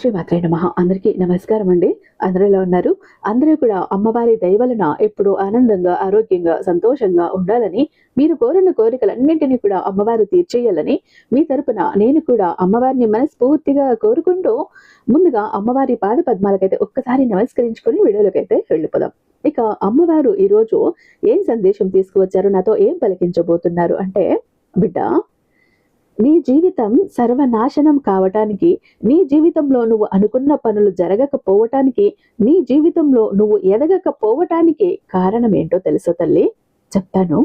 శ్రీమాత్రే నమ. అందరికీ నమస్కారం అండి. అందరూ ఎలా ఉన్నారు. అందరూ కూడా అమ్మవారి దయవలన ఎప్పుడు ఆనందంగా ఆరోగ్యంగా సంతోషంగా ఉండాలని మీరు కోరిన కోరికలన్నింటినీ కూడా అమ్మవారు తీర్చేయాలని మీ తరపున నేను కూడా అమ్మవారిని మనస్ఫూర్తిగా కోరుకుంటూ ముందుగా అమ్మవారి పాద పద్మాలకైతే ఒక్కసారి నమస్కరించుకొని వీడియోలకైతే వెళ్ళిపోదాం. ఇక అమ్మవారు ఈరోజు ఏం సందేశం తీసుకువచ్చారు? నాతో ఏం పలికించబోతున్నారు? అంటే బిడ్డ నీ జీవితం సర్వనాశనం కావటానికి నీ జీవితంలో నువ్వు అనుకున్న పనులు జరగకపోవటానికి నీ జీవితంలో నువ్వు ఎదగకపోవటానికి కారణం ఏంటో తెలుసో తల్లి? చెప్తాను.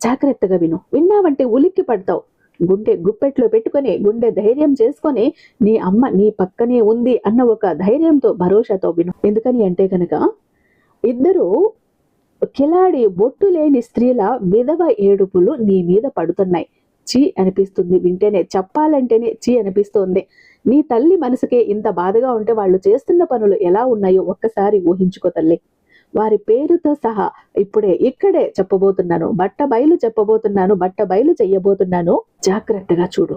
జాగ్రత్తగా విను. విన్నావంటే ఉలిక్కి పడతావు. గుండె గుప్పెట్లో పెట్టుకొని గుండె ధైర్యం చేసుకొని నీ అమ్మ నీ పక్కనే ఉంది అన్న ఒక ధైర్యంతో భరోసాతో విను. ఎందుకని అంటే కనుక ఇద్దరు కిలాడి బొట్టు లేని స్త్రీల విధవ ఏడుపులు నీ మీద పడుతున్నాయి. చీ అనిపిస్తుంది. వింటేనే చెప్పాలంటేనే చీ అనిపిస్తోంది. నీ తల్లి మనసుకే ఇంత బాధగా ఉంటే వాళ్ళు చేస్తున్న పనులు ఎలా ఉన్నాయో ఒక్కసారి ఊహించుకో తల్లి. వారి పేరుతో సహా ఇప్పుడే ఇక్కడే చెప్పబోతున్నాను. బట్ట బయలు చెప్పబోతున్నాను. బట్ట బయలు చెయ్యబోతున్నాను. జాగ్రత్తగా చూడు.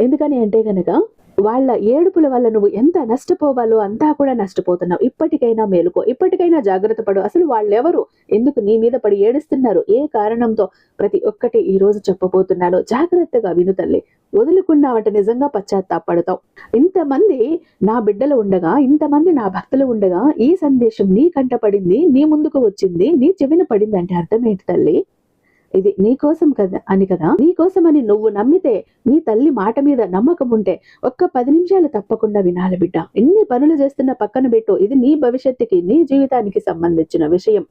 ఎందుకని అంటే గనక వాళ్ళ ఏడుపుల వల్ల నువ్వు ఎంత నష్టపోవాలో అంతా కూడా నష్టపోతున్నావు. ఇప్పటికైనా మేలుకో ఇప్పటికైనా జాగ్రత్త పడు. అసలు వాళ్ళెవరు? ఎందుకు నీ మీద పడి ఏడుస్తున్నారు? ఏ కారణంతో ప్రతి ఒక్కటి ఈ రోజు చెప్పబోతున్నాను జాగ్రత్తగా విను తల్లి. వదులుకున్నావంటే నిజంగా పశ్చాత్తాపడతావు ఇంతమంది నా బిడ్డలు ఉండగా ఇంతమంది నా భక్తులు ఉండగా ఈ సందేశం నీ కంట పడింది నీ ముందుకు వచ్చింది నీ చెవిన పడింది అంటే అర్థం ఏంటి తల్లి? ఇది నీ కోసం కదా అని కదా? నీ కోసమని నువ్వు నమ్మితే నీ తల్లి మాట మీద నమ్మకం ఉంటే ఒక్క పది నిమిషాలు తప్పకుండా వినాలి బిడ్డ. ఎన్ని పనులు చేస్తున్న పక్కన పెట్టు. ఇది నీ భవిష్యత్తుకి నీ జీవితానికి సంబంధించిన విషయం.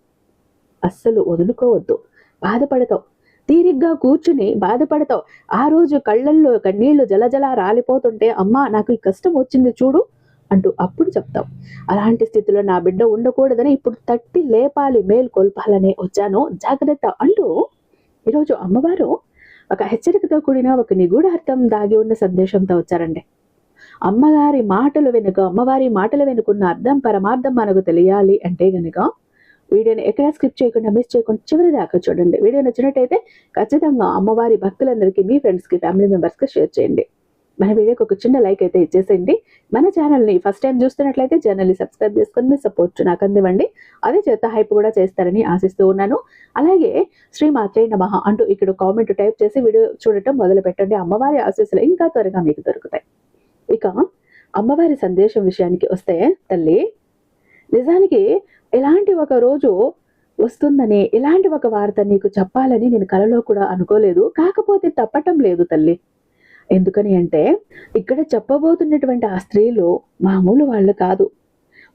అస్సలు వదులుకోవద్దు. బాధపడతావు. తీరిగ్గా కూర్చుని బాధపడతావు. ఆ రోజు కళ్ళల్లో కన్నీళ్ళు జలజల రాలిపోతుంటే అమ్మా నాకు ఈ కష్టం వచ్చింది చూడు అంటూ అప్పుడు చెప్తావు. అలాంటి స్థితిలో నా బిడ్డ ఉండకూడదని ఇప్పుడు తట్టి లేపాలి మేలు కొల్పాలనే వచ్చాను. జాగ్రత్త అంటూ ఈరోజు అమ్మవారు ఒక హెచ్చరికతో కూడిన ఒక నిగూఢ అర్థం దాగి ఉన్న సందేశంతో వచ్చారండి. అమ్మగారి మాటలు వెనుక అమ్మవారి మాటలు వెనుకున్న అర్థం పరమార్థం మనకు తెలియాలి అంటే గనుక వీడియోని ఎక్కడా స్కిప్ చేయకుండా మిస్ చేయకుండా చివరి దాకా చూడండి. వీడియో నచ్చినట్టయితే ఖచ్చితంగా అమ్మవారి భక్తులందరికీ మీ ఫ్రెండ్స్కి ఫ్యామిలీ మెంబర్స్కి షేర్ చేయండి. మన వీడియోకి ఒక చిన్న లైక్ అయితే ఇచ్చేసేయండి. మన ఛానల్ని ఫస్ట్ టైం చూస్తున్నట్లయితే ఛానల్ని సబ్స్క్రైబ్ చేసుకొని మీ సపోర్ట్ నాకు అందివ్వండి. అదే చేత హైప్ కూడా చేస్తారని ఆశిస్తూ ఉన్నాను. అలాగే శ్రీ మాత్రే నమహ అంటూ ఇక్కడ కామెంట్ టైప్ చేసి వీడియో చూడటం మొదలు పెట్టండి. అమ్మవారి ఆశీస్సులు ఇంకా త్వరగా మీకు దొరుకుతాయి. ఇక అమ్మవారి సందేశం విషయానికి వస్తే తల్లి నిజానికి ఇలాంటి ఒక రోజు వస్తుందని ఇలాంటి ఒక వార్త నీకు చెప్పాలని నేను కలలో కూడా అనుకోలేదు. కాకపోతే తప్పటం లేదు తల్లి. ఎందుకని అంటే ఇక్కడ చెప్పబోతున్నటువంటి ఆ స్త్రీలు మామూలు వాళ్ళు కాదు.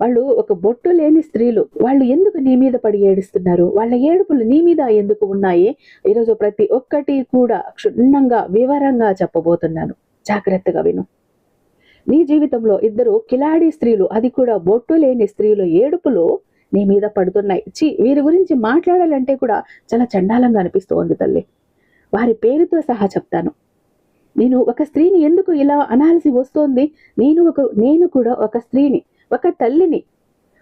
వాళ్ళు ఒక బొట్టు లేని స్త్రీలు. వాళ్ళు ఎందుకు నీ మీద పడి ఏడుస్తున్నారు? వాళ్ళ ఏడుపులు నీ మీద ఎందుకు ఉన్నాయి? ఈరోజు ప్రతి ఒక్కటి కూడా క్షుణ్ణంగా వివరంగా చెప్పబోతున్నాను. జాగ్రత్తగా విను. నీ జీవితంలో ఇద్దరు కిలాడి స్త్రీలు అది కూడా బొట్టు లేని స్త్రీలు ఏడుపులు నీ మీద పడుతున్నాయి. చి వీరి గురించి మాట్లాడాలంటే కూడా చాలా చండాలంగా అనిపిస్తోంది తల్లి. వారి పేరుతో సహా చెప్తాను. నేను ఒక స్త్రీని ఎందుకు ఇలా అనాల్సి వస్తోంది? నేను ఒక నేను కూడా ఒక స్త్రీని ఒక తల్లిని.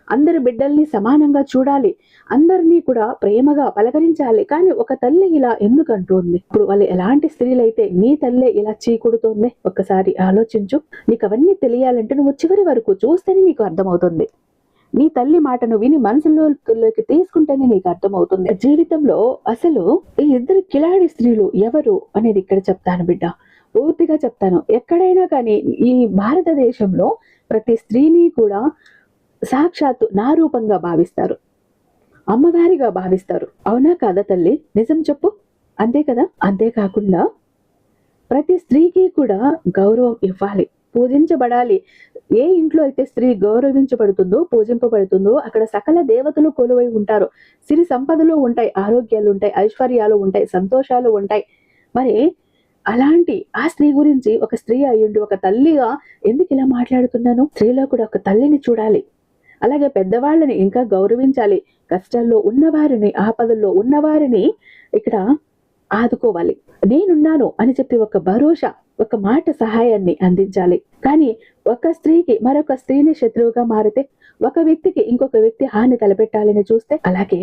అందరి బిడ్డల్ని సమానంగా చూడాలి. అందరినీ కూడా ప్రేమగా పలకరించాలి. కానీ ఒక తల్లి ఇలా ఎందుకు అంటుంది? ఇప్పుడు వాళ్ళు ఎలాంటి స్త్రీలైతే నీ తల్లే ఇలా చీకుడుతోంది? ఒక్కసారి ఆలోచించు. నీకు అవన్నీ తెలియాలంటే నువ్వు చివరి వరకు చూస్తేనే నీకు అర్థమవుతుంది. నీ తల్లి మాటను విని మనసులోకి తీసుకుంటేనే నీకు అర్థమవుతుంది. జీవితంలో అసలు ఈ ఇద్దరు కిలాడి స్త్రీలు ఎవరు అనేది ఇక్కడ చెప్తాను బిడ్డ. పూర్తిగా చెప్తాను. ఎక్కడైనా కానీ ఈ భారతదేశంలో ప్రతి స్త్రీని కూడా సాక్షాత్తు నా రూపంగా భావిస్తారు. అమ్మగారిగా భావిస్తారు. అవునా కాదా తల్లి? నిజం చెప్పు. అంతే కదా? అంతేకాకుండా ప్రతి స్త్రీకి కూడా గౌరవం ఇవ్వాలి. పూజించబడాలి. ఏ ఇంట్లో అయితే స్త్రీ గౌరవించబడుతుందో పూజింపబడుతుందో అక్కడ సకల దేవతలు కొలువై ఉంటారు. సిరి సంపదలు ఉంటాయి ఆరోగ్యాలు ఉంటాయి ఐశ్వర్యాలు ఉంటాయి సంతోషాలు ఉంటాయి. మరి అలాంటి ఆ స్త్రీ గురించి ఒక స్త్రీ అయ్యుండి ఒక తల్లిగా ఎందుకు ఇలా మాట్లాడుతున్నాను? స్త్రీలో కూడా ఒక తల్లిని చూడాలి. అలాగే పెద్దవాళ్ళని ఇంకా గౌరవించాలి. కష్టాల్లో ఉన్నవారిని ఆపదల్లో ఉన్నవారిని ఇక్కడ ఆదుకోవాలి. నేనున్నాను అని చెప్పి ఒక భరోసా ఒక మాట సహాయాన్ని అందించాలి. కానీ ఒక స్త్రీకి మరొక స్త్రీని శత్రువుగా మారితే ఒక వ్యక్తికి ఇంకొక వ్యక్తి హాని తలపెట్టాలని చూస్తే అలాగే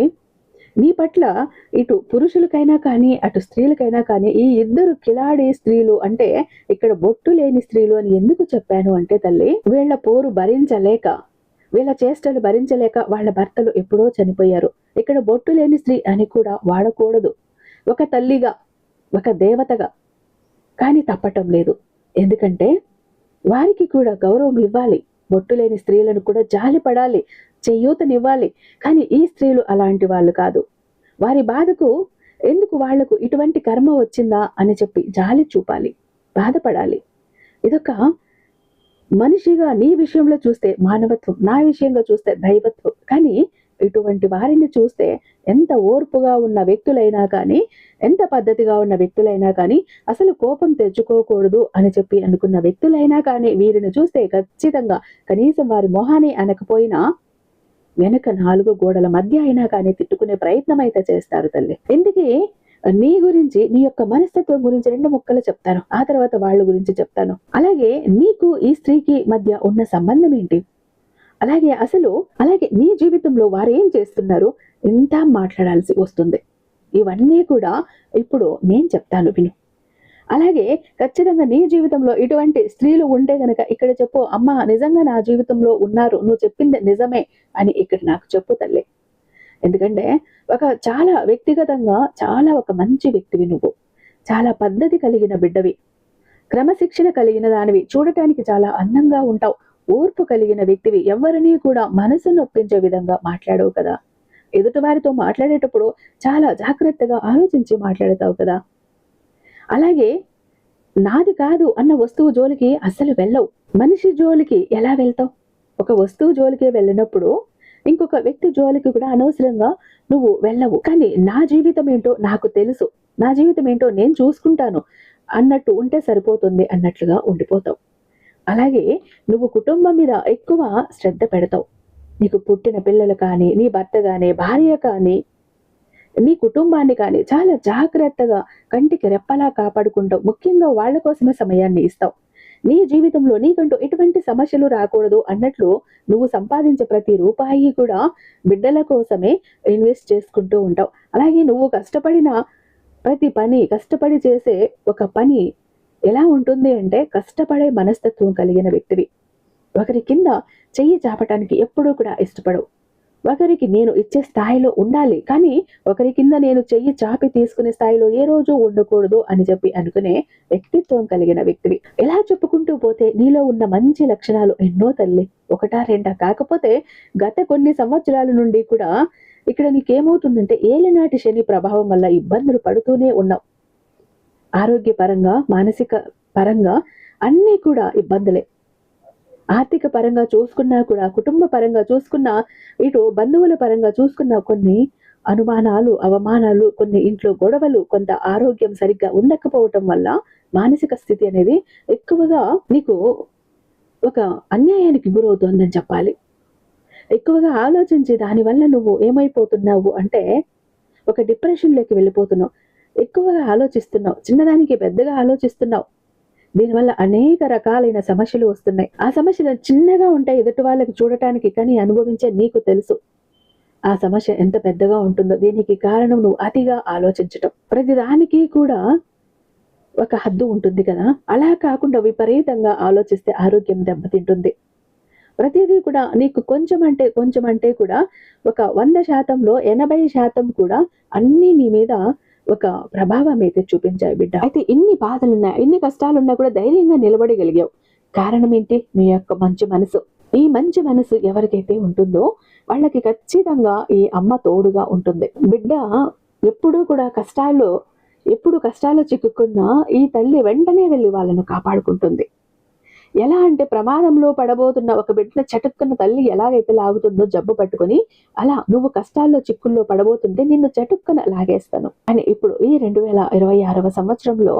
నీ పట్ల ఇటు పురుషులకైనా కానీ అటు స్త్రీలకైనా కానీ ఈ ఇద్దరు కిలాడి స్త్రీలు అంటే ఇక్కడ బొట్టు లేని స్త్రీలు అని ఎందుకు చెప్పాను అంటే తల్లి వీళ్ళ పోరు భరించలేక వీళ్ళ చేష్టలు భరించలేక వాళ్ళ భర్తలు ఎప్పుడో చనిపోయారు. ఇక్కడ బొట్టు లేని స్త్రీ అని కూడా వాడకూడదు. ఒక తల్లిగా ఒక దేవతగా. కానీ తప్పటం లేదు. ఎందుకంటే వారికి కూడా గౌరవం ఇవ్వాలి. బొట్టు లేని స్త్రీలను కూడా జాలి పడాలి. చేయూతనివ్వాలి. కానీ ఈ స్త్రీలు అలాంటి వాళ్ళు కాదు. వారి బాధకు ఎందుకు వాళ్ళకు ఇటువంటి కర్మ వచ్చిందా అని చెప్పి జాలి చూపాలి బాధపడాలి. ఇదొక మనిషిగా నీ విషయంలో చూస్తే మానవత్వం నా విషయంగా చూస్తే దైవత్వం. కానీ ఇటువంటి వారిని చూస్తే ఎంత ఓర్పుగా ఉన్న వ్యక్తులైనా కానీ ఎంత పద్ధతిగా ఉన్న వ్యక్తులైనా కానీ అసలు కోపం తెచ్చుకోకూడదు అని చెప్పి అనుకున్న వ్యక్తులైనా కానీ వీరిని చూస్తే ఖచ్చితంగా కనీసం వారి మొహాన్ని అనకపోయినా వెనక నాలుగు గోడల మధ్య అయినా కానీ తిట్టుకునే ప్రయత్నం అయితే చేస్తారు తల్లి. ఎందుకే? నీ గురించి నీ యొక్క మనస్తత్వం గురించి రెండు ముక్కలు చెప్తాను. ఆ తర్వాత వాళ్ళ గురించి చెప్తాను. అలాగే నీకు ఈ స్త్రీకి మధ్య ఉన్న సంబంధం ఏంటి? అలాగే అసలు అలాగే నీ జీవితంలో వారు ఏం చేస్తున్నారు? ఇంత మాట్లాడాల్సి వస్తుంది. ఇవన్నీ కూడా ఇప్పుడు నేను చెప్తాను విను. అలాగే ఖచ్చితంగా నీ జీవితంలో ఇటువంటి స్త్రీలు ఉంటే గనక ఇక్కడ చెప్పు అమ్మ నిజంగా నా జీవితంలో ఉన్నారు నువ్వు చెప్పింది నిజమే అని ఇక్కడ నాకు చెప్పు తల్లి. ఎందుకంటే ఒక చాలా వ్యక్తిగతంగా చాలా ఒక మంచి వ్యక్తివి నువ్వు. చాలా పద్ధతి కలిగిన బిడ్డవి. క్రమశిక్షణ కలిగిన దానివి. చూడటానికి చాలా అందంగా ఉంటావు. ఓర్పు కలిగిన వ్యక్తివి. ఎవరిని కూడా మనసు నొప్పించే విధంగా మాట్లాడవు కదా. ఎదుటివారితో మాట్లాడేటప్పుడు చాలా జాగ్రత్తగా ఆలోచించి మాట్లాడతావు కదా. అలాగే నాది కాదు అన్న వస్తువు జోలికి అస్సలు వెళ్ళవు. మనిషి జోలికి ఎలా వెళ్తావు? ఒక వస్తువు జోలికి వెళ్ళినప్పుడు ఇంకొక వ్యక్తి జోలికి కూడా అనవసరంగా నువ్వు వెళ్ళవు. కానీ నా జీవితం ఏంటో నాకు తెలుసు. నా జీవితం ఏంటో నేను చూసుకుంటాను. అన్నట్టు ఉంటే సరిపోతుంది అన్నట్లుగా ఉండిపోతావు. అలాగే నువ్వు కుటుంబం మీద ఎక్కువ శ్రద్ధ పెడతావు. నీకు పుట్టిన పిల్లలు కానీ నీ భర్త కానీ భార్య కానీ నీ కుటుంబాన్ని కానీ చాలా జాగ్రత్తగా కంటికి రెప్పలా కాపాడుకుంటావు. ముఖ్యంగా వాళ్ళ కోసమే సమయాన్ని ఇస్తావు. నీ జీవితంలో నీకంటూ ఎటువంటి సమస్యలు రాకూడదు అన్నట్లు నువ్వు సంపాదించే ప్రతి రూపాయి కూడా బిడ్డల కోసమే ఇన్వెస్ట్ చేసుకుంటూ ఉంటావు. అలాగే నువ్వు కష్టపడిన ప్రతి పని కష్టపడి చేసే ఒక పని ఎలా ఉంటుంది అంటే కష్టపడే మనస్తత్వం కలిగిన వ్యక్తివి. ఒకరి కింద చెయ్యి చాపటానికి ఎప్పుడూ కూడా ఇష్టపడవు. ఒకరికి నేను ఇచ్చే స్థాయిలో ఉండాలి కానీ ఒకరి కింద నేను చెయ్యి చాపి తీసుకునే స్థాయిలో ఏ రోజు ఉండకూడదు అని చెప్పి అనుకునే వ్యక్తిత్వం కలిగిన వ్యక్తివి. ఎలా చెప్పుకుంటూ పోతే నీలో ఉన్న మంచి లక్షణాలు ఎన్నో తల్లి. ఒకటా రెండా కాకపోతే గత కొన్ని సంవత్సరాల నుండి కూడా ఇక్కడ నీకేమవుతుందంటే ఏలినాటి శని ప్రభావం వల్ల ఇబ్బందులు పడుతూనే ఉన్నావు. ఆరోగ్యపరంగా మానసిక పరంగా అన్నీ కూడా ఇబ్బందులే. ఆర్థిక పరంగా చూసుకున్నా కూడా కుటుంబ పరంగా చూసుకున్నా ఇటు బంధువుల పరంగా చూసుకున్న కొన్ని అనుమానాలు అవమానాలు కొన్ని ఇంట్లో గొడవలు కొంత ఆరోగ్యం సరిగ్గా ఉండకపోవటం వల్ల మానసిక స్థితి అనేది ఎక్కువగా నీకు ఒక అన్యాయానికి గురవుతోందని చెప్పాలి. ఎక్కువగా ఆలోచించి దానివల్ల నువ్వు ఏమైపోతున్నావు అంటే ఒక డిప్రెషన్లోకి వెళ్ళిపోతున్నావు. ఎక్కువగా ఆలోచిస్తున్నావు చిన్నదానికి పెద్దగా ఆలోచిస్తున్నావు. దీనివల్ల అనేక రకాలైన సమస్యలు వస్తున్నాయి. ఆ సమస్యలు చిన్నగా ఉంటాయి ఎదుటి వాళ్ళకి చూడటానికి కానీ అనుభవించే నీకు తెలుసు. ఆ సమస్య ఎంత పెద్దగా ఉంటుందో దీనికి కారణం నువ్వు అతిగా ఆలోచించటం. ప్రతిదానికి కూడా ఒక హద్దు ఉంటుంది కదా. అలా కాకుండా విపరీతంగా ఆలోచిస్తే ఆరోగ్యం దెబ్బతింటుంది. ప్రతిదీ కూడా నీకు కొంచెం అంటే కొంచెం అంటే కూడా ఒక వంద శాతంలో ఎనభై శాతం కూడా అన్నీ నీ మీద ఒక ప్రభావం అయితే చూపించాయి బిడ్డ. అయితే ఇన్ని బాధలున్నా ఇన్ని కష్టాలున్నా కూడా ధైర్యంగా నిలబడగలిగావు. కారణం ఏంటి? నీ యొక్క మంచి మనసు. ఈ మంచి మనసు ఎవరికైతే ఉంటుందో వాళ్ళకి ఖచ్చితంగా ఈ అమ్మ తోడుగా ఉంటుంది. బిడ్డ ఎప్పుడూ కూడా కష్టాల్లో ఎప్పుడు కష్టాల్లో చిక్కుకున్నా ఈ తల్లి వెంటనే వెళ్ళి వాళ్ళను కాపాడుకుంటుంది. ఎలా అంటే ప్రమాదంలో పడబోతున్న ఒక బిడ్డ చటుక్కున్న తల్లి ఎలాగైతే లాగుతుందో జబ్బు పట్టుకొని అలా నువ్వు కష్టాల్లో చిక్కుల్లో పడబోతుంటే నిన్ను చటుక్కున లాగేస్తాను. అని ఇప్పుడు ఈ రెండు వేల ఇరవై ఆరవ సంవత్సరంలో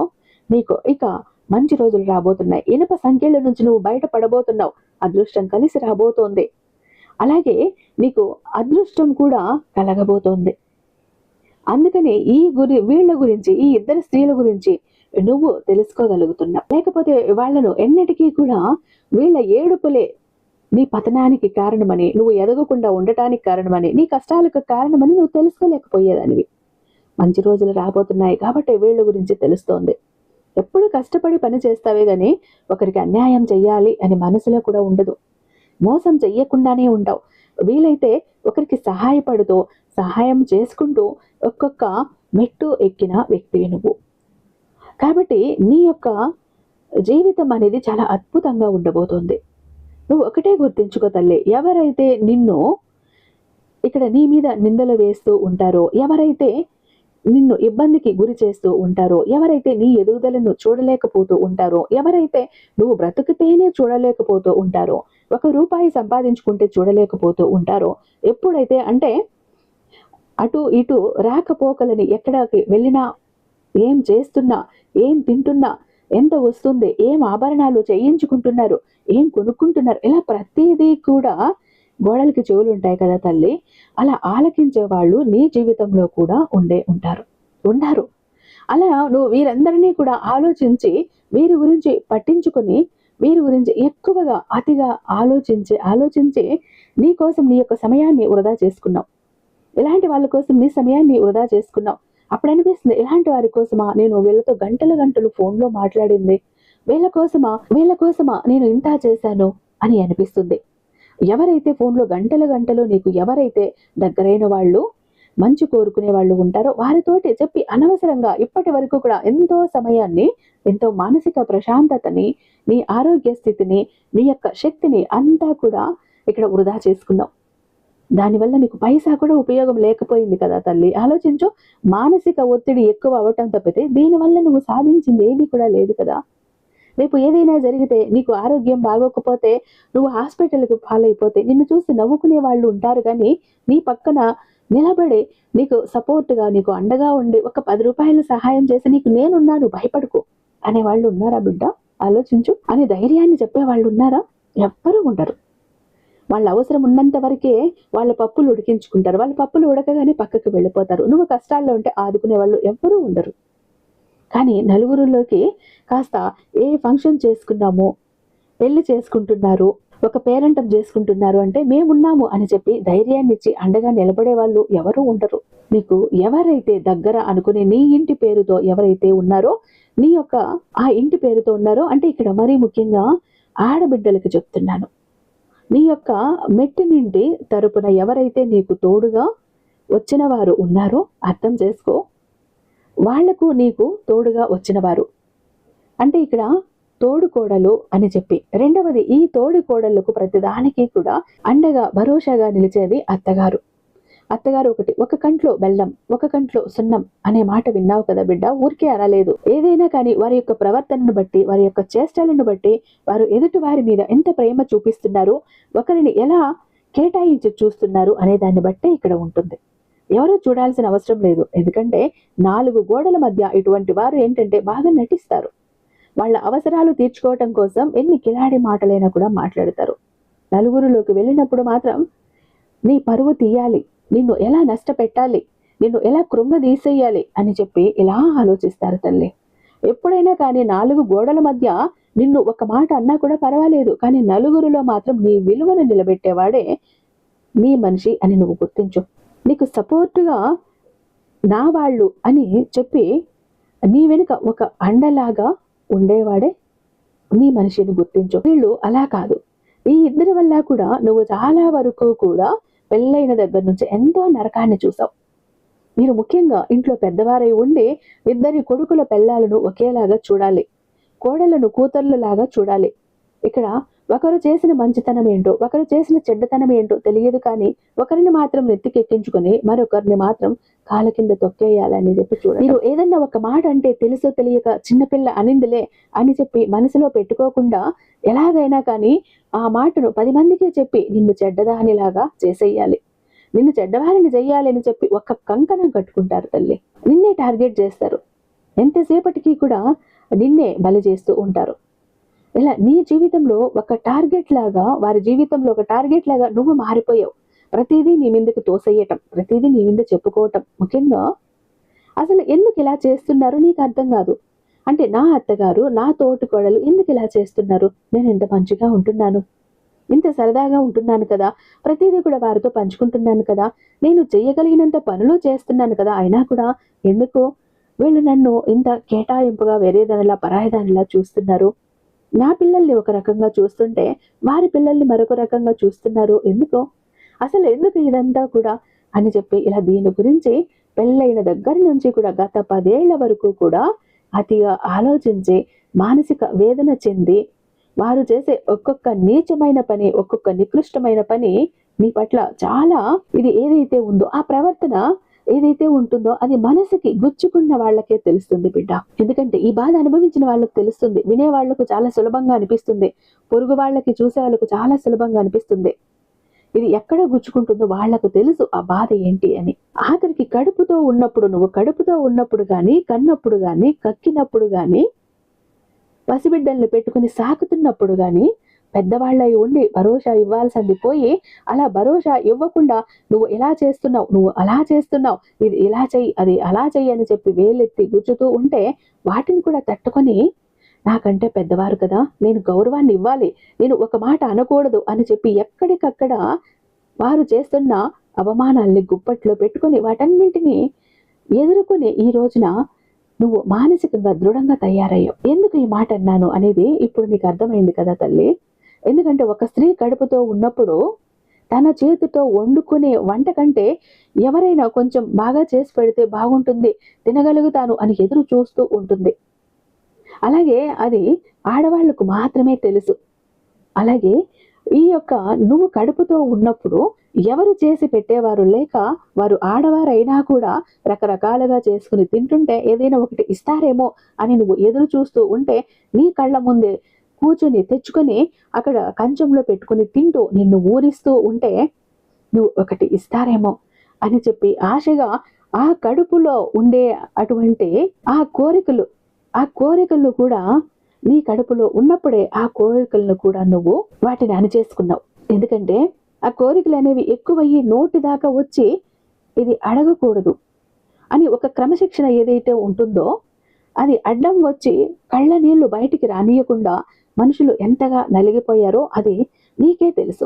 నీకు ఇక మంచి రోజులు రాబోతున్నాయి. ఇనుప సంఖ్యల నుంచి నువ్వు బయట పడబోతున్నావు. అదృష్టం కలిసి రాబోతోంది. అలాగే నీకు అదృష్టం కూడా కలగబోతోంది. అందుకనే ఈ గురి వీళ్ళ గురించి ఈ ఇద్దరు స్త్రీల గురించి నువ్వు తెలుసుకోగలుగుతున్నావు. లేకపోతే వాళ్ళను ఎన్నటికీ కూడా వీళ్ళ ఏడుపులే నీ పతనానికి కారణమని నువ్వు ఎదగకుండా ఉండటానికి కారణమని నీ కష్టాలకు కారణమని నువ్వు తెలుసుకోలేకపోయేదానివి. మంచి రోజులు రాబోతున్నాయి కాబట్టి వీళ్ళ గురించి తెలుస్తోంది. ఎప్పుడు కష్టపడి పని చేస్తావే కానీ ఒకరికి అన్యాయం చెయ్యాలి అని మనసులో కూడా ఉండదు. మోసం చెయ్యకుండానే ఉండవు వీలైతే ఒకరికి సహాయపడుతూ సహాయం చేసుకుంటూ ఒక్కొక్క మెట్టు ఎక్కిన వ్యక్తివి నువ్వు. కాబట్టి నీ యొక్క జీవితం అనేది చాలా అద్భుతంగా ఉండబోతోంది. నువ్వు ఒకటే గుర్తించుకో తల్లి ఎవరైతే నిన్ను ఇక్కడ నీ మీద నిందలు వేస్తూ ఉంటారో ఎవరైతే నిన్ను ఇబ్బందికి గురి చేస్తూ ఉంటారో ఎవరైతే నీ ఎదుగుదలను చూడలేకపోతూ ఉంటారో ఎవరైతే నువ్వు బ్రతుకుతేనే చూడలేకపోతూ ఉంటారో ఒక రూపాయి సంపాదించుకుంటే చూడలేకపోతూ ఉంటారో ఎప్పుడైతే అంటే అటు ఇటు రాకపోకలని ఎక్కడికి వెళ్ళినా ఏం చేస్తున్నా ఏం తింటున్నా? ఎంత వస్తుంది? ఏం ఆభరణాలు చేయించుకుంటున్నారు? ఏం కొనుక్కుంటున్నారు? ఇలా ప్రతిదీ కూడా గోడలకి చెవులు ఉంటాయి కదా తల్లి. అలా ఆలకించే వాళ్ళు నీ జీవితంలో కూడా ఉండే ఉంటారు. ఉన్నారు. అలా నువ్వు వీరందరినీ కూడా ఆలోచించి వీరి గురించి పట్టించుకొని వీరి గురించి ఎక్కువగా అతిగా ఆలోచించి ఆలోచించి నీ కోసం నీ యొక్క సమయాన్ని వృధా చేసుకున్నావు. ఇలాంటి వాళ్ళ కోసం నీ సమయాన్ని వృధా చేసుకున్నావు. అప్పుడు అనిపిస్తుంది ఇలాంటి వారి కోసమా నేను వీళ్ళతో గంటల గంటలు ఫోన్లో మాట్లాడింది? వీళ్ళ కోసమా వీళ్ళ కోసమా నేను ఇంత చేశాను? అని అనిపిస్తుంది. ఎవరైతే ఫోన్లో గంటల గంటలు నీకు ఎవరైతే దగ్గరైన వాళ్ళు మంచి కోరుకునే వాళ్ళు ఉంటారో వారితోటి చెప్పి అనవసరంగా ఇప్పటి వరకు కూడా ఎంతో సమయాన్ని ఎంతో మానసిక ప్రశాంతతని నీ ఆరోగ్య స్థితిని నీ యొక్క శక్తిని అంతా కూడా ఇక్కడ వృధా చేసుకున్నావు. దానివల్ల నీకు పైసా కూడా ఉపయోగం లేకపోయింది కదా తల్లి. ఆలోచించు మానసిక ఒత్తిడి ఎక్కువ అవ్వటం తప్పితే దీనివల్ల నువ్వు సాధించింది ఏది కూడా లేదు కదా. రేపు ఏదైనా జరిగితే నీకు ఆరోగ్యం బాగోకపోతే నువ్వు హాస్పిటల్కి పాలైపోతే నిన్ను చూసి నవ్వుకునే వాళ్ళు ఉంటారు కానీ నీ పక్కన నిలబడి నీకు సపోర్ట్గా నీకు అండగా ఉండి ఒక పది రూపాయలు సహాయం చేసి నీకు నేనున్నాను భయపడుకో అనే వాళ్ళు ఉన్నారా బిడ్డ? ఆలోచించు అనే ధైర్యాన్ని చెప్పే వాళ్ళు ఉన్నారా? ఎవ్వరూ ఉండరు. వాళ్ళ అవసరం ఉన్నంత వరకే వాళ్ళ పప్పులు ఉడికించుకుంటారు. వాళ్ళ పప్పులు ఉడకగానే పక్కకు వెళ్ళిపోతారు. నువ్వు కష్టాల్లో ఉంటే ఆదుకునే వాళ్ళు ఎవ్వరూ ఉండరు. కానీ నలుగురులోకి కాస్త ఏ ఫంక్షన్ చేసుకున్నామో పెళ్ళి చేసుకుంటున్నారు ఒక పేరెంటం చేసుకుంటున్నారు అంటే మేమున్నాము అని చెప్పి ధైర్యాన్ని ఇచ్చి అండగా నిలబడే వాళ్ళు ఎవరు ఉండరు. మీకు ఎవరైతే దగ్గర అనుకునే నీ ఇంటి పేరుతో ఎవరైతే ఉన్నారో నీ యొక్క ఆ ఇంటి పేరుతో ఉన్నారో అంటే ఇక్కడ మరీ ముఖ్యంగా ఆడబిడ్డలకు చెప్తున్నాను. నీ యొక్క మెట్టి నిండి తరపున ఎవరైతే నీకు తోడుగా వచ్చిన వారు ఉన్నారో అర్థం చేసుకో. వాళ్ళకు నీకు తోడుగా వచ్చినవారు అంటే ఇక్కడ తోడుకోడలు అని చెప్పి రెండవది ఈ తోడుకోడళ్ళకు ప్రతిదానికి కూడా అండగా భరోసాగా నిలిచేది అత్తగారు. అత్తగారు ఒకటి ఒక కంట్లో బెల్లం ఒక కంట్లో సున్నం అనే మాట విన్నావు కదా బిడ్డ ఊరికే అనలేదు. ఏదైనా కానీ వారి యొక్క ప్రవర్తనను బట్టి వారి యొక్క చేష్టలను బట్టి వారు ఎదుటి వారి మీద ఎంత ప్రేమ చూపిస్తున్నారు ఒకరిని ఎలా కేటాయించి చూస్తున్నారు అనే దాన్ని బట్టే ఇక్కడ ఉంటుంది. ఎవరో చూడాల్సిన అవసరం లేదు. ఎందుకంటే నాలుగు గోడల మధ్య ఇటువంటి వారు ఏంటంటే బాగా నటిస్తారు. వాళ్ళ అవసరాలు తీర్చుకోవటం కోసం ఎన్ని కిలాడి మాటలైనా కూడా మాట్లాడతారు. నలుగురిలోకి వెళ్ళినప్పుడు మాత్రం నీ పరువు తీయాలి. నిన్ను ఎలా నష్టపెట్టాలి? నిన్ను ఎలా కృంగదీసేయాలి అని చెప్పి ఇలా ఆలోచిస్తారు తల్లి. ఎప్పుడైనా కానీ నాలుగు గోడల మధ్య నిన్ను ఒక మాట అన్నా కూడా పర్వాలేదు. కానీ నలుగురిలో మాత్రం నీ విలువను నిలబెట్టేవాడే నీ మనిషి అని నువ్వు గుర్తించు. నీకు సపోర్టుగా నా వాళ్ళు అని చెప్పి నీ వెనుక ఒక అండలాగా ఉండేవాడే నీ మనిషిని గుర్తించు. వీళ్ళు అలా కాదు. ఈ ఇద్దరి వల్ల కూడా నువ్వు చాలా వరకు కూడా పెళ్ళైన దగ్గర నుంచి ఎంతో నరకాన్ని చూసావు. మీరు ముఖ్యంగా ఇంట్లో పెద్దవారై ఉండి ఇద్దరి కొడుకుల పెళ్ళాలను ఒకేలాగా చూడాలి. కోడలను కూతుర్లలాగా చూడాలి. ఇక్కడ ఒకరు చేసిన మంచితనం ఏంటో ఒకరు చేసిన చెడ్డతనం ఏంటో తెలియదు కానీ ఒకరిని మాత్రం నెత్తికెక్కించుకొని మరొకరిని మాత్రం కాళ్ళ కింద తొక్కేయాలని చెప్పి చూడండి. మీరు ఏదన్నా ఒక మాట అంటే తెలుసో తెలియక చిన్నపిల్ల అనిందిలే అని చెప్పి మనసులో పెట్టుకోకుండా ఎలాగైనా కానీ ఆ మాటను పది మందికే చెప్పి నిన్ను చెడ్డదానిలాగా చేసేయాలి. నిన్ను చెడ్డవారిని చెయ్యాలి అని చెప్పి ఒక్క కంకణం కట్టుకుంటారు తల్లి. నిన్నే టార్గెట్ చేస్తారు. ఎంతసేపటికి కూడా నిన్నే బలి చేస్తూ ఉంటారు. ఇలా నీ జీవితంలో ఒక టార్గెట్ లాగా వారి జీవితంలో ఒక టార్గెట్ లాగా నువ్వు మారిపోయావు. ప్రతిదీ నీ మీదకి తోసేయటం ప్రతిదీ నీ మీద చెప్పుకోవటం ముఖ్యంగా అసలు ఎందుకు ఇలా చేస్తున్నారు? నీకు అర్థం కాదు. అంటే నా అత్తగారు నా తోటి కోడలు ఎందుకు ఇలా చేస్తున్నారు? నేను ఇంత మంచిగా ఉంటున్నాను? ఇంత సరదాగా ఉంటున్నాను కదా? ప్రతిదీ కూడా వారితో పంచుకుంటున్నాను కదా? నేను చేయగలిగినంత పనులు చేస్తున్నాను కదా? అయినా కూడా ఎందుకు? వీళ్ళు నన్ను ఇంత కేటాయింపుగా వేరేదానిలా పరాయదానిలా చూస్తున్నారు. నా పిల్లల్ని ఒక రకంగా చూస్తుంటే వారి పిల్లల్ని మరొక రకంగా చూస్తున్నారు. ఎందుకో? అసలు ఎందుకు ఇదంతా కూడా? అని చెప్పి ఇలా దీని గురించి పెళ్ళైన దగ్గర నుంచి కూడా గత పదేళ్ళ వరకు కూడా అతిగా ఆలోచించి మానసిక వేదన చెంది వారు చేసే ఒక్కొక్క నీచమైన పని ఒక్కొక్క నికృష్టమైన పని మీ పట్ల చాలా ఇది ఏదైతే ఉందో ఆ ప్రవర్తన ఏదైతే ఉంటుందో అది మనసుకి గుచ్చుకున్న వాళ్ళకే తెలుస్తుంది బిడ్డ. ఎందుకంటే ఈ బాధ అనుభవించిన వాళ్ళకి తెలుస్తుంది. వినే వాళ్ళకు చాలా సులభంగా అనిపిస్తుంది. పొరుగు వాళ్ళకి చూసే వాళ్ళకు చాలా సులభంగా అనిపిస్తుంది. ఇది ఎక్కడ గుచ్చుకుంటుందో వాళ్ళకు తెలుసు ఆ బాధ ఏంటి అని. ఆఖరికి కడుపుతో ఉన్నప్పుడు నువ్వు కడుపుతో ఉన్నప్పుడు గాని కన్నప్పుడు గాని కక్కినప్పుడు గాని పసిబిడ్డల్ని పెట్టుకుని సాకుతున్నప్పుడు కానీ పెద్దవాళ్ళై ఉండి భరోసా ఇవ్వాల్సింది పోయి అలా భరోసా ఇవ్వకుండా నువ్వు ఎలా చేస్తున్నావు నువ్వు అలా చేస్తున్నావు ఇది ఇలా చెయ్యి అది అలా చెయ్యి అని చెప్పి వేలెత్తి గుచ్చుతూ ఉంటే వాటిని కూడా తట్టుకొని నాకంటే పెద్దవారు కదా నేను గౌరవాన్ని ఇవ్వాలి నేను ఒక మాట అనకూడదు అని చెప్పి ఎక్కడికక్కడ వారు చేస్తున్న అవమానాల్ని గుప్పట్లో పెట్టుకొని వాటన్నింటినీ ఎదుర్కొని ఈ రోజున నువ్వు మానసికంగా దృఢంగా తయారయ్యావు. ఎందుకు ఈ మాట అన్నాను అనేది ఇప్పుడు నీకు అర్థమైంది కదా తల్లి? ఎందుకంటే ఒక స్త్రీ కడుపుతో ఉన్నప్పుడు తన చేతితో వండుకునే వంట కంటే ఎవరైనా కొంచెం బాగా చేసి పెడితే బాగుంటుంది తినగలుగుతాను అని ఎదురు చూస్తూ ఉంటుంది. అలాగే అది ఆడవాళ్ళకు మాత్రమే తెలుసు. అలాగే ఈ యొక్క నువ్వు కడుపుతో ఉన్నప్పుడు ఎవరు చేసి పెట్టేవారు లేక వారు ఆడవారైనా కూడా రకరకాలుగా చేసుకుని తింటుంటే ఏదైనా ఒకటి ఇస్తారేమో అని నువ్వు ఎదురు చూస్తూ ఉంటే నీ కళ్ళ ముందే కూర్చొని తెచ్చుకొని అక్కడ కంచంలో పెట్టుకుని తింటూ నిన్ను ఊరిస్తూ ఉంటే నువ్వు ఒకటి ఇస్తారేమో అని చెప్పి ఆశగా ఆ కడుపులో ఉండే అటువంటి ఆ కోరికలు ఆ కోరికలు కూడా నీ కడుపులో ఉన్నప్పుడే ఆ కోరికలను కూడా నువ్వు వాటిని అణిచేసుకున్నావు. ఎందుకంటే ఆ కోరికలు అనేవి ఎక్కువయ్యి నోటి దాకా వచ్చి ఇది అడగకూడదు అని ఒక క్రమశిక్షణ ఏదైతే ఉంటుందో అది అడ్డం వచ్చి కళ్ళ నీళ్ళు బయటికి రానియకుండా మనుషులు ఎంతగా నలిగిపోయారో అది నీకే తెలుసు.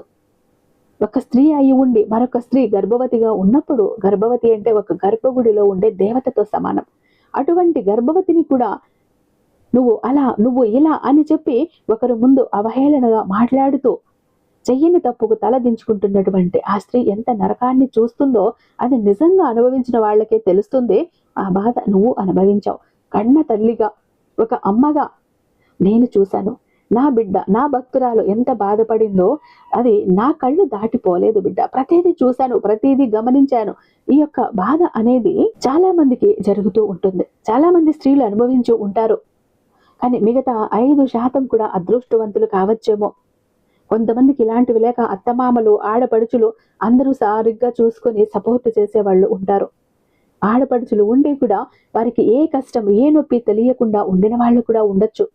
ఒక స్త్రీ అయి ఉండి మరొక స్త్రీ గర్భవతిగా ఉన్నప్పుడు గర్భవతి అంటే ఒక గర్భగుడిలో ఉండే దేవతతో సమానం. అటువంటి గర్భవతిని కూడా నువ్వు అలా నువ్వు ఇలా అని చెప్పి ఒకరు ముందు అవహేళనగా మాట్లాడుతూ చెయ్యని తప్పుకు తల దించుకుంటున్నటువంటి ఆ స్త్రీ ఎంత నరకాన్ని చూస్తుందో అది నిజంగా అనుభవించిన వాళ్ళకే తెలుస్తుంది. ఆ బాధ నువ్వు అనుభవించావు. కన్న తల్లిగా ఒక అమ్మగా నేను చూశాను. నా బిడ్డ నా భక్తురాలు ఎంత బాధపడిందో అది నా కళ్ళు దాటిపోలేదు బిడ్డ. ప్రతిదీ చూశాను ప్రతిదీ గమనించాను. ఈ యొక్క బాధ అనేది చాలా మందికి జరుగుతూ ఉంటుంది. చాలా మంది స్త్రీలు అనుభవించి ఉంటారు. కానీ మిగతా ఐదు శాతం కూడా అదృష్టవంతులు కావచ్చేమో. కొంతమందికి ఇలాంటివి లేక అత్తమామలు ఆడపడుచులు అందరూ సారిగ్గా చూసుకొని సపోర్ట్ చేసేవాళ్ళు ఉంటారు. ఆడపడుచులు ఉండి కూడా వారికి ఏ కష్టం ఏ నొప్పి తెలియకుండా ఉండిన వాళ్ళు కూడా ఉండొచ్చు.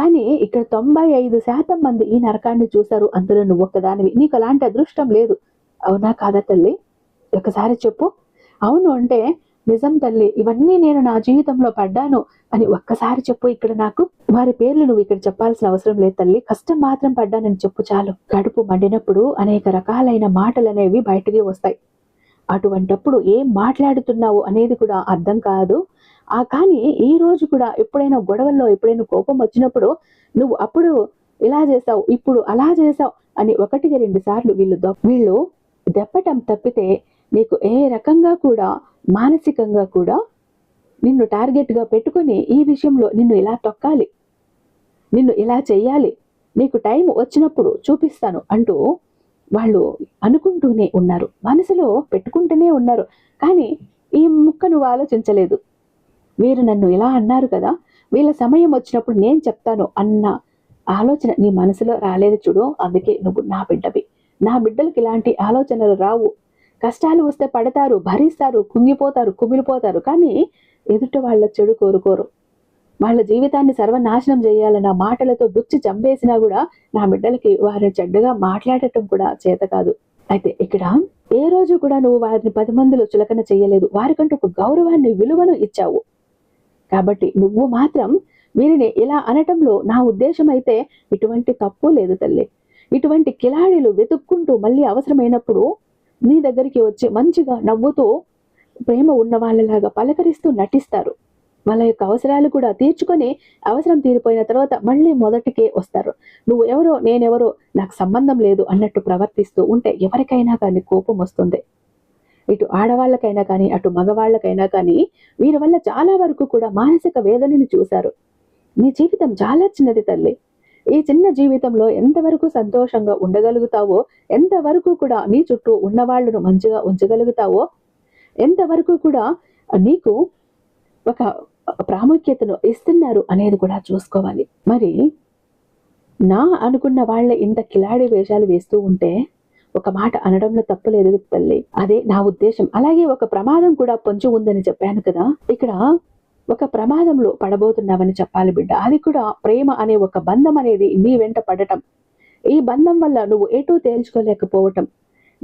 కానీ ఇక్కడ తొంభై ఐదు శాతం మంది ఈ నరకాన్ని చూశారు. అందులో నువ్వు ఒక్కదానివి. నీకు అలాంటి అదృష్టం లేదు. అవునా కాదా తల్లి? ఒకసారి చెప్పు. అవును అంటే నిజం తల్లి ఇవన్నీ నేను నా జీవితంలో పడ్డాను అని ఒక్కసారి చెప్పు ఇక్కడ నాకు. వారి పేర్లు నువ్వు ఇక్కడ చెప్పాల్సిన అవసరం లేదు తల్లి. కష్టం మాత్రం పడ్డానని చెప్పు చాలు. కడుపు మండినప్పుడు అనేక రకాలైన మాటలు అనేవి బయటికి వస్తాయి. అటువంటప్పుడు ఏం మాట్లాడుతున్నావు అనేది కూడా అర్థం కాదు. ఆ కానీ ఈ రోజు కూడా ఎప్పుడైనా గొడవల్లో ఎప్పుడైనా కోపం వచ్చినప్పుడు నువ్వు అప్పుడు ఇలా చేసావు ఇప్పుడు అలా చేసావు అని ఒకటికి రెండు సార్లు వీళ్ళు వీళ్ళు దెప్పటం తప్పితే నీకు ఏ రకంగా కూడా మానసికంగా కూడా నిన్ను టార్గెట్గా పెట్టుకుని ఈ విషయంలో నిన్ను ఇలా తొక్కాలి. నిన్ను ఇలా చెయ్యాలి. నీకు టైం వచ్చినప్పుడు చూపిస్తాను అంటూ వాళ్ళు అనుకుంటూనే ఉన్నారు. మనసులో పెట్టుకుంటూనే ఉన్నారు. కానీ ఈ ముక్క నువ్వు ఆలోచించలేదు. వీరు నన్ను ఇలా అన్నారు కదా వీళ్ళ సమయం వచ్చినప్పుడు నేను చెప్తాను అన్న ఆలోచన నీ మనసులో రాలేదు చూడు అందుకే నువ్వు నా బిడ్డవి. నా బిడ్డలకి ఇలాంటి ఆలోచనలు రావు. కష్టాలు వస్తే పడతారు భరిస్తారు కుంగిపోతారు కుమిలిపోతారు కానీ ఎదుట వాళ్ళ చెడు కోరుకోరు. వాళ్ళ జీవితాన్ని సర్వనాశనం చేయాలన్న మాటలతో బుచ్చి చంపేసినా కూడా నా బిడ్డలకి వారిని చెడ్డగా మాట్లాడటం కూడా చేత కాదు. అయితే ఇక్కడ ఏ రోజు కూడా నువ్వు వారిని పది మందిలో చులకన చేయలేదు. వారికంటూ ఒక గౌరవాన్ని విలువను ఇచ్చావు. కాబట్టి నువ్వు మాత్రం వీరిని ఇలా అనటంలో నా ఉద్దేశం అయితే ఇటువంటి తప్పు లేదు తల్లి. ఇటువంటి కిలాడీలు వెతుక్కుంటూ మళ్ళీ అవసరమైనప్పుడు నీ దగ్గరికి వచ్చి మంచిగా నవ్వుతూ ప్రేమ ఉన్న వాళ్ళలాగా పలకరిస్తూ నటిస్తారు. వాళ్ళ యొక్క అవసరాలు కూడా తీర్చుకొని అవసరం తీరిపోయిన తర్వాత మళ్ళీ మొదటికే వస్తారు. నువ్వు ఎవరో నేనెవరో నాకు సంబంధం లేదు అన్నట్టు ప్రవర్తిస్తూ ఉంటే ఎవరికైనా కానీ కోపం వస్తుంది. ఇటు ఆడవాళ్ళకైనా కానీ అటు మగవాళ్ళకైనా కానీ వీరి వల్ల చాలా వరకు కూడా మానసిక వేదనని చూశారు. నీ జీవితం చాలా చిన్నది తల్లి. ఈ చిన్న జీవితంలో ఎంతవరకు సంతోషంగా ఉండగలుగుతావో ఎంతవరకు కూడా నీ చుట్టూ ఉన్నవాళ్ళను మంచిగా ఉంచగలుగుతావో ఎంతవరకు కూడా నీకు ఒక ప్రాముఖ్యతను ఇస్తున్నారు అనేది కూడా చూసుకోవాలి. మరి నా అనుకున్న వాళ్ళ ఇంత కిలాడి వేషాలు వేస్తూ ఉంటే ఒక మాట అనడంలో తప్పలేదు తల్లి. అదే నా ఉద్దేశం. అలాగే ఒక ప్రమాదం కూడా పొంచి ఉందని చెప్పాను కదా. ఇక్కడ ఒక ప్రమాదంలో పడబోతున్నావని చెప్పాలి బిడ్డ. అది కూడా ప్రేమ అనే ఒక బంధం అనేది నీ వెంట పడటం. ఈ బంధం వల్ల నువ్వు ఎటూ తేల్చుకోలేకపోవటం.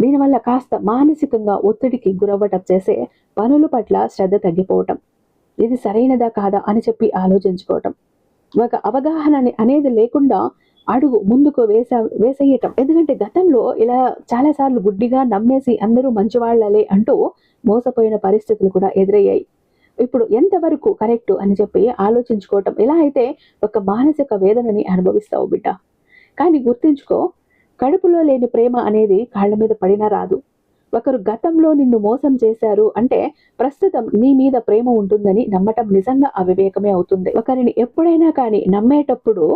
దీనివల్ల కాస్త మానసికంగా ఒత్తిడికి గురవ్వటం చేసే పనుల పట్ల శ్రద్ధ తగ్గిపోవటం. ఇది సరైనదా కాదా అని చెప్పి ఆలోచించుకోవటం. ఒక అవగాహన అనేది లేకుండా అడుగు ముందుకు వేస వేసేయటం. ఎందుకంటే గతంలో ఇలా చాలాసార్లు గుడ్డిగా నమ్మేసి అందరూ మంచివాళ్ళలే అంటూ మోసపోయిన పరిస్థితులు కూడా ఎదురయ్యాయి. ఇప్పుడు ఎంతవరకు కరెక్ట్ అని చెప్పి ఆలోచించుకోవటం. ఎలా అయితే ఒక మానసిక వేదనని అనుభవిస్తావు బిడ్డ. కానీ గుర్తుంచుకో కడుపులో లేని ప్రేమ అనేది కాళ్ళ మీద పడినా రాదు. ఒకరు గతంలో నిన్ను మోసం చేశారు అంటే ప్రస్తుతం నీ మీద ప్రేమ ఉంటుందని నమ్మటం నిజంగా అవివేకమే అవుతుంది. ఒకరిని ఎప్పుడైనా కానీ నమ్మేటప్పుడు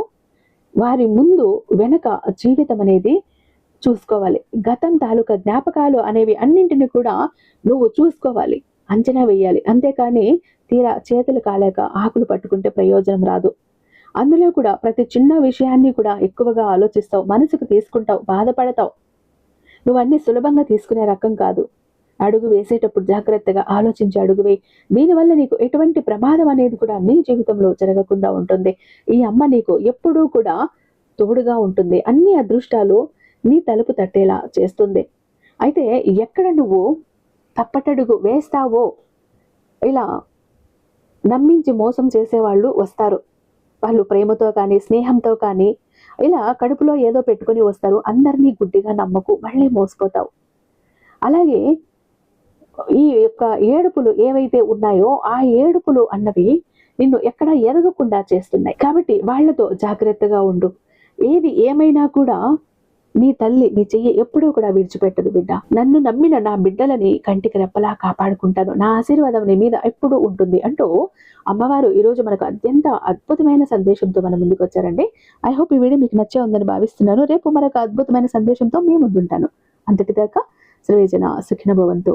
వారి ముందు వెనక జీవితం అనేది చూసుకోవాలి. గతం తాలూకా జ్ఞాపకాలు అనేవి అన్నింటిని కూడా నువ్వు చూసుకోవాలి. అంచనా వేయాలి. అంతేకాని తీరా చేతులు కాలేక ఆకులు పట్టుకుంటే ప్రయోజనం రాదు. అందులో కూడా ప్రతి చిన్న విషయాన్ని కూడా ఎక్కువగా ఆలోచిస్తావు. మనసుకు తీసుకుంటావు. బాధపడతావు. నువ్వు అన్ని సులభంగా తీసుకునే రకం కాదు. అడుగు వేసేటప్పుడు జాగ్రత్తగా ఆలోచించి అడుగువే. దీనివల్ల నీకు ఎటువంటి ప్రమాదం అనేది కూడా నీ జీవితంలో జరగకుండా ఉంటుంది. ఈ అమ్మ నీకు ఎప్పుడూ కూడా తోడుగా ఉంటుంది. అన్ని అదృష్టాలు నీ తలుపు తట్టేలా చేస్తుంది. అయితే ఎక్కడ నువ్వు తప్పటడుగు వేస్తావో ఇలా నమ్మించి మోసం చేసేవాళ్ళు వస్తారు. వాళ్ళు ప్రేమతో కానీ స్నేహంతో కానీ ఇలా కడుపులో ఏదో పెట్టుకొని వస్తారు. అందరినీ గుడ్డిగా నమ్మకు మళ్ళీ మోసపోతావు. అలాగే ఈ యొక్క ఏడుపులు ఏవైతే ఉన్నాయో ఆ ఏడుపులు అన్నవి నిన్ను ఎక్కడ ఎదగకుండా చేస్తున్నాయి. కాబట్టి వాళ్ళతో జాగ్రత్తగా ఉండు. ఏది ఏమైనా కూడా నీ తల్లి నీ చెయ్యి ఎప్పుడూ కూడా విడిచిపెట్టదు బిడ్డ. నన్ను నమ్మిన నా బిడ్డలని కంటికి రెప్పలా కాపాడుకుంటాను. నా ఆశీర్వాదం నీ మీద ఎప్పుడూ ఉంటుంది అంటూ అమ్మవారు ఈరోజు మనకు అత్యంత అద్భుతమైన సందేశంతో మన ముందుకు వచ్చారండి. ఐ హోప్ ఈ వీడియో మీకు నచ్చే ఉందని భావిస్తున్నాను. రేపు మరొక అద్భుతమైన సందేశంతో మీ ముందుంటాను. అంతటిదాకా సర్వేజన సుఖిన భవంతు